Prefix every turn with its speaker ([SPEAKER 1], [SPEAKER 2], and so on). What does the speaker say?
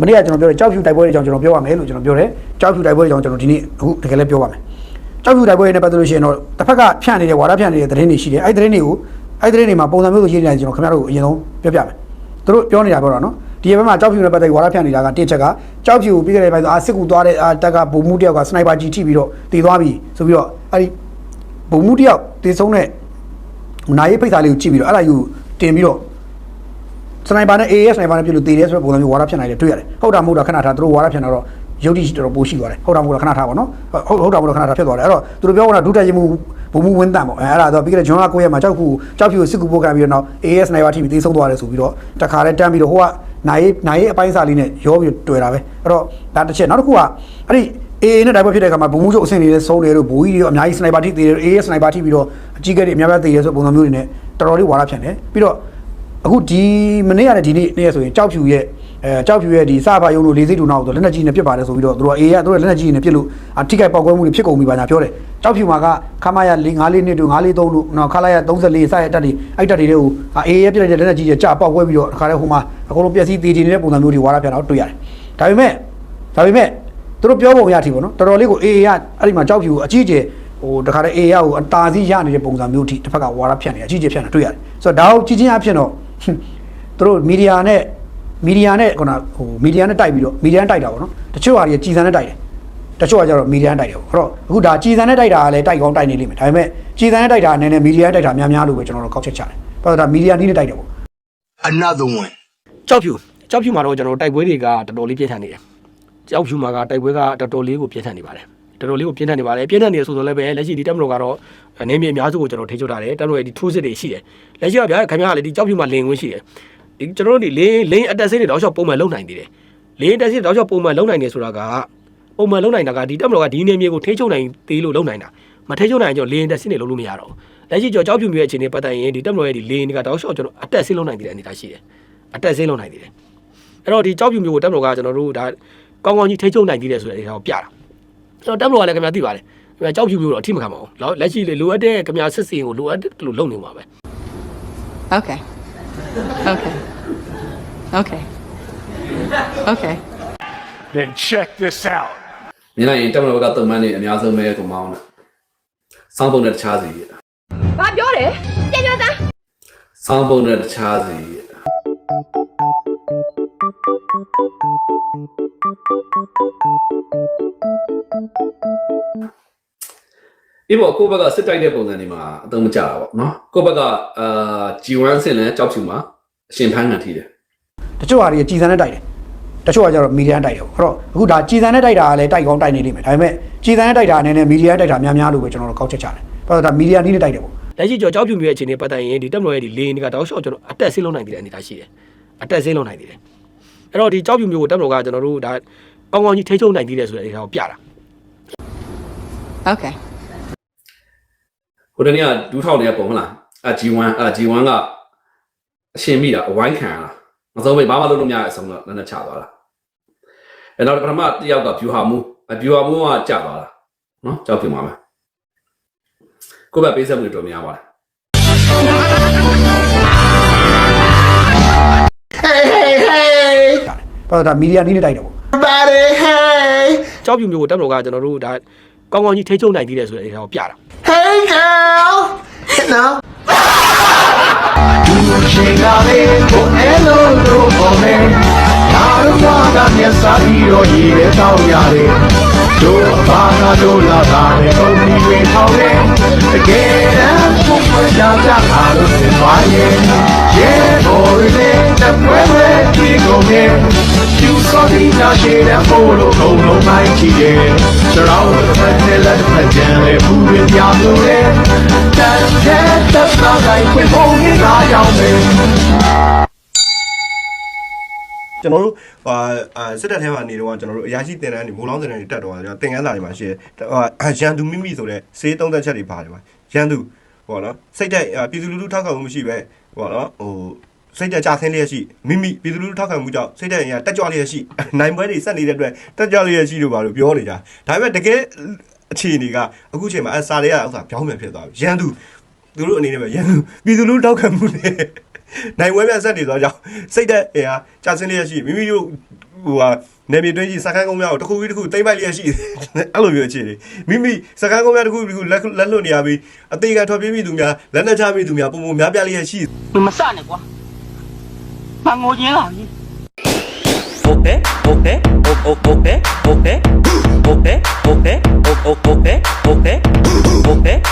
[SPEAKER 1] မနေ့ကကျွန်တော်ပြောတယ်ကြောက်ဖြူတိုက်ပွဲတွေအကြောင်းကျွန်တော်ပြောပါမယ်လို့ကျွန်တော်ပြောတယ်ကြောက်ဖြူတိုက်ပွဲတွေအကြောင်းကျွန်တော်ဒီနေ့အခုတကယ်လည်းပြောပါမယ်ကြောက်ဖြူတိုက်ပွဲတွေနဲ့ပတ်သက်လို့ရှိရင်တော့တစ်ဖက်ကဖြန့်နေတဲ့ဝါဒဖြန့်နေတဲ့သတင်းတွေရှိတယ်အဲ့ဒီသတင်းတွေကိုအဲ့ဒီသတင်းတွေမှာပုံစံမျိုးလိုရေးနေတယ်ကျွန်တော်ခင်ဗျားတို့ကိုအရင်ဆုံးပြောပြမယ်သူတို့ပြောနေတာပြောတာနော်ဒီဘက်မှာကြောက်ဖြူနဲ့ပတ်သက်ပြီးဝါဒဖြန့်နေတာကတစ်ချက်ကကြောက်ဖြူကိုပြီးခဲ့တဲ့ဘက်ဆိုအာစစ်ကူသွားတဲ့အာတက်ကဗိုလ်မှူးတယောက်ကစနိုက်ပါကြီးထိပြီးတော့တည်သွားပြီဆိုပြီးတော့အဲ့ဒီဗိုလ်မှူးတယောက်တည်ဆုံးတဲ့နိုင်ရေးဖိတ်စာလေးကိုကြည့်ပြီးတော့အဲ့ဒါယူတင်ပြီးတော့ စနိုက်ပါနဲ့ AS စနိုက်ပါနဲ့ပြလို့တည်တယ်ဆိုတဲ့ပုံစံမျိုးဝါဒဖြန့်နိုင်တယ်တွေ့ရတယ်ဟုတ်တာမဟုတ်တာခဏထားသူတို့ဝါဒဖြန့်တော့ရုပ်တိတော်တော်ပိုရှိသွားတယ်ဟုတ်တာမဟုတ်တာခဏထားပါနော်ဟုတ်ဟုတ်တာမဟုတ်တာခဏထားဖြစ်သွားတယ်အဲ့တော့သူတို့ပြောတာဒုတက်ရင်မှုဘုံမှုဝင်းတန်ပေါ့အဲအဲ့ဒါတော့ပြီးခဲ့တဲ့ဂျွန်က9ရက်မှာကြောက်ခုကြောက်ဖြူစစ်ကူပို့ခံပြီးတော့နောက် AS စနိုက်ပါထိပြီးတေးဆုံးသွားတယ်ဆိုပြီးတော့တခါလဲတန်းပြီးတော့ဟိုကနိုင်နိုင်အပိုင်းစားလေးနဲ့ရောပြီးတွေ့တာပဲအဲ့တော့ဒါတစ်ချက်နောက်တစ်ခုကအဲ့ဒီ AA နဲ့တိုက်ပွဲဖြစ်တဲ့အခါမှာဘုံမှုချုပ်အဆင့်တွေလည်းဆုံးတယ်လို့ဘူကြီးတွေရောအများကြီးစနိုက်ပါထိသေးတယ် AA စနိုက်ပါထိပြီးတော့အကြီးကဲတွေအများကြီးသေးတယ်ဆိုပုံစံမျိုးတွေနဲ့တော်တော်လေးဝါဒဖြန့်တယ်ပြီးတော့ အခုဒီမနေ့ကလည်းဒီနေ့နေ့ဆိုရင်ကြောက်ဖြူရဲ့အဲကြောက်ဖြူရဲ့ဒီစပါယုံလို့လေးစိတ်တူနောက်ဆိုလက်နက်ကြီးနဲ့ပြစ်ပါတယ်ဆိုပြီးတော့သူတို့အေးရသူတို့လက်နက်ကြီးနဲ့ပြစ်လို့အထိခိုက်ပေါက်ကွဲမှုတွေဖြစ်ကုန်ပြီပါညာပြောတယ်ကြောက်ဖြူမှာကခမရ၄၅လေးနှစ်တူ၅လေးသုံးတို့နောက်ခလာရ34စရတက်တွေအဲ့တက်တွေကိုအေးရပြစ်လိုက်တဲ့လက်နက်ကြီးကြီးကြာပေါက်ကွဲပြီးတော့ခါတဲ့ဟိုမှာအကုန်လုံးပျက်စီးတည်တည်နေတဲ့ပုံစံမျိုးတွေဝါရပြန်တော့တွေ့ရတယ်ဒါပေမဲ့ဒါပေမဲ့သူတို့ပြောပုံရထီပေါ့နော်တော်တော်လေးကိုအေးရအဲ့ဒီမှာကြောက်ဖြူကိုအကြီးကျယ်ဟိုတခါတည်းအေးရကိုအတားစီးရနေတဲ့ပုံစံမျိုးထိတစ်ဖက်ကဝါရဖြန့်နေအကြီးကျယ်ဖြန့်နေတွေ့ရတယ်ဆိုတော့ဒါကိုကြည့်ချင်းအဖြစ်တော့ သူတို့မီဒီယာနဲ့မီဒီယာနဲ့ခုနဟိုမီဒီယာနဲ့တိုက်ပြီးတော့မီဒီယာနဲ့တိုက်တာပေါ့နော်တချို့ဟာတွေကြည်စံနဲ့တိုက်တယ်တချို့ကကျတော့မီဒီယာနဲ့တိုက်တယ်ပေါ့အဲ့တော့အခုဒါကြည်စံနဲ့တိုက်တာကလည်းတိုက်ကောင်းတိုက်နေလိမ့်မယ်ဒါပေမဲ့ကြည်စံနဲ့တိုက်တာကနည်းနည်းမီဒီယာနဲ့တိုက်တာများများလို့ပဲကျွန်တော်တို့ကောက်ချက်ချတယ်ဘာလို့ဒါမီဒီယာနည်းနဲ့တိုက်တယ်ပေါ့
[SPEAKER 2] Another one.
[SPEAKER 3] ကြောက်ဖြူကြောက်ဖြူမှာတော့ကျွန်တော်တို့တိုက်ပွဲတွေကတော်တော်လေးပြင်းထန်နေတယ်ကြောက်ဖြူမှာကတိုက်ပွဲကတော်တော်လေးကိုပြင်းထန်နေပါတယ် တော်တော်လေးကိုပြင်းထန်နေပါတယ်ပြင်းထန်နေဆိုတော့လည်းပဲလက်ရှိဒီတက်မတော်ကတော့အနေမြေအများစုကိုကျွန်တော်ထိချုပ်ထားတယ်တက်မတော်ရဲ့ဒီထိုးစစ်တွေရှိတယ်လက်ရှိကဗျာခင်ဗျားကလည်းဒီကြောက်ဖြူမှာလင်ခွင့်ရှိတယ်ဒီကျွန်တော်တို့ဒီလင်းလင်းအတက်ဆေးတွေတောက်လျှောက်ပုံမှန်လုံနိုင်သေးတယ်လင်းအတက်ဆေးတောက်လျှောက်ပုံမှန်လုံနိုင်တယ်ဆိုတာကပုံမှန်လုံနိုင်တာကဒီတက်မတော်ကဒီနေမြေကိုထိချုပ်နိုင်သေးလို့လုံနိုင်တာမထိချုပ်နိုင်ရင်ကျွန်တော်လင်းအတက်ဆေးတွေလုံလို့မရတော့ဘူးလက်ရှိကျွန်တော်ကြောက်ဖြူမျိုးရဲ့အခြေအနေပတ်သက်ရင်ဒီတက်မတော်ရဲ့ဒီလင်းတွေကတောက်လျှောက်ကျွန်တော်အတက်ဆေးလုံနိုင်သေးတဲ့အနေအထားရှိတယ်အတက်ဆေးလုံနိုင်သေးတယ်အဲ့တော့ဒီကြောက်ပြူမျိုးကိုတက်မလို့ကကျွန်တော်တို့ဒါကောင်းကောင်းကြီးထိချုံနိုင်သေးတယ်ဆိုတဲ့အနေထားကိုပြတာ အဲ့တော့တက်မလို့ကလည်းခင်ဗျာသိပါတယ်ခင်ဗျာကြောက်ပြူမျိုးတော့အထိမခံပါဘူးလောက်လက်ရှိလေလိုအပ်တဲ့ခင်ဗျာစစ်စင်ကိုလိုအပ်တယ်လို့လုပ်နေမှာပဲ
[SPEAKER 4] Okay. Okay. Okay. Okay.
[SPEAKER 2] Then check this out.
[SPEAKER 5] မြင်လိုက်ရင်တက်မတော်ကတုံမန်းနေအများဆုံးပဲကိုမောင်းတာစောင်းပုံနဲ့တခြားစီ
[SPEAKER 6] ဘာပြောတယ်ပြန်ပြောသား
[SPEAKER 5] စောင်းပုံနဲ့တခြားစီ ဒီဘောကိုယ့်ဘက်ကစစ်တိုက်တဲ့ပုံစံတွေမှာအသုံးမကျတာပေါ့နော်ကိုယ့်ဘက်ကအာ G1 ဆင်လဲကြောက်ဖြူမှာအရှင်ဖန်းခံထိတယ်
[SPEAKER 1] တချို့ဟာတွေကြည်စံနဲ့တိုက်တယ်တချို့ကကျတော့မီဒီယာနဲ့တိုက်တယ်ပေါ့အဲ့တော့အခုဒါကြည်စံနဲ့တိုက်တာကလည်းတိုက်ကောင်းတိုက်နေလိမ့်မယ်ဒါပေမဲ့ကြည်စံနဲ့တိုက်တာကနည်းနည်းမီဒီယာနဲ့တိုက်တာများများလို့ပဲကျွန်တော်တို့ကောက်ချက်ချတယ်ဘာလို့ဒါမီဒီယာနည်းနဲ့တိုက်တယ်ပေါ့
[SPEAKER 3] လက်ရှိကျွန်တော်ကြောက်ပြူမျိုးရဲ့အခြေအနေပတ်သက်ရင်ဒီတက်မလို့ရဲ့ဒီလေတွေကတောက်လျှောက်ကျွန်တော်အတက်ဆေးလုံးနိုင်သေးတဲ့အနေအထားရှိတယ်အတက်ဆေးလုံးနိုင်သေးတယ် အဲ့တော့ဒီကြောက်ပြူမျိုးကိုတက်မလို့ကကျွန်တော်တို့ဒါကောင်းကောင်းကြီးထိချုံနိုင်သေးတယ်ဆိုတဲ့အနေအထားကိုပြတာ
[SPEAKER 4] Okay.
[SPEAKER 5] ဟိုတနေ့ကဒူးထောက်နေတဲ့ပုံဟုတ်လားအာ G1 အာ G1 ကအရှင်မိတာအဝိုင်းခံရတာမဆုံးပဲဘာမှလုပ်လို့မရတဲ့အဆုံးတော့နည်းနည်းချသွားတာအဲနောက်ပထမတစ်ယောက်က view ဟာမူအ view ဟာမူကကျသွားတာနော်ကြောက်ပြင်ပါမယ်ကိုယ့်ဘက်ပေးဆက်မှုတွေတော်များပါတယ်
[SPEAKER 2] Hey, hey, hey.
[SPEAKER 1] ဘာလို့ဒါမီဒီယာနည်းနဲ့တိုက်တယ်ပေါ့
[SPEAKER 2] Everybody, hey.
[SPEAKER 3] ကြောက်ပြူမျိုးကိုတက်မလို့ကကျွန်တော်တို့ဒါကောင်းကောင်းကြီးထိချုံနိုင်သေးတယ်ဆိုတဲ့အနေအထားကိုပြတာ
[SPEAKER 2] Hey, girl. Hey, now. Do you got it? Oh, hello, hello, oh, man. ဒါတော့ကမျက်စာပြီးတော့ရည်တဲ့တောင်းရတယ်တို့ဘာသာတို့လာတာနဲ့ဘုံဒီတွေထောင်းတယ်တကယ်တမ်းဘုံပွင့်ကြကြတာလို့သင်ပါရဲ့ရဲဘော်တွေနဲ့တပွဲပွဲဒီကုန်နဲ့ကျူ စော်ဒီနာရှေတဲ့ပို့လို့ဘုံလုံးမိုင်းချီတယ်ကျွန်တော်တို့တစ်ဖက်နဲ့လက်တစ်ဖက်ကျန်လေဘူးရပြလို့လေတန်တဲ့သက်သာတိုင်းဖွင့်ဖို့ရတာရောက်မယ်
[SPEAKER 7] ကျွန်တော်တို့ဟာအာစစ်တပ်ထဲမှာနေတော့ကျွန်တော်တို့အရာရှိတင်တန်းတွေမိုးလောင်းတင်တန်းတွေတက်တော့ကျွန်တော်သင်ခန်းစာတွေမှာရှိတယ်ဟာရန်သူမိမိဆိုတဲ့စေးသုံးသက်ချက်တွေပါတယ်ပါရန်သူဟောနော်စိတ်တက်ပြည်သူလူထုထောက်ခံမှုမရှိပဲဟောနော်ဟို စိတ်တကြဆင်းလျက်ရှိမိမိပြည်သူလူထုထောက်ခံမှုကြောင့်စိတ်တဲ့အင်အားတက်ကြွလျက်ရှိနိုင်ပွဲတွေဆက်နေတဲ့အတွက်တက်ကြွလျက်ရှိလို့ပါလို့ပြောနေကြဒါပေမဲ့တကယ်အခြေအနေကအခုချိန်မှာအစာတွေကဥစ္စာပြောင်းပြန်ဖြစ်သွားပြီရန်သူသူတို့အနေနဲ့ပဲရန်သူပြည်သူလူထုထောက်ခံမှုနဲ့နိုင်ပွဲပြန်ဆက်နေသွားကြောင်းစိတ်တဲ့အင်အားကြဆင်းလျက်ရှိမိမိတို့ဟိုဟာနေပြည်တွင်းကြီးစကန်းကုန်းများကိုတစ်ခုပြီးတစ်ခုတိမ့်ပိုက်လျက်ရှိအဲ့လိုမျိုးအခြေအနေမိမိစကန်းကုန်းများတစ်ခုပြီးတစ်ခုလက်လက်လွတ်နေရပြီးအသေးကထွက်ပြေးမိသူများလက်နက်ချမိသူများပုံပုံများပြားလျက်ရှိ
[SPEAKER 8] မစနဲ့ကွာ 방어제가
[SPEAKER 9] 아니. 오페 오페 오오 오페 오페 오페 오페 오페 오페 오페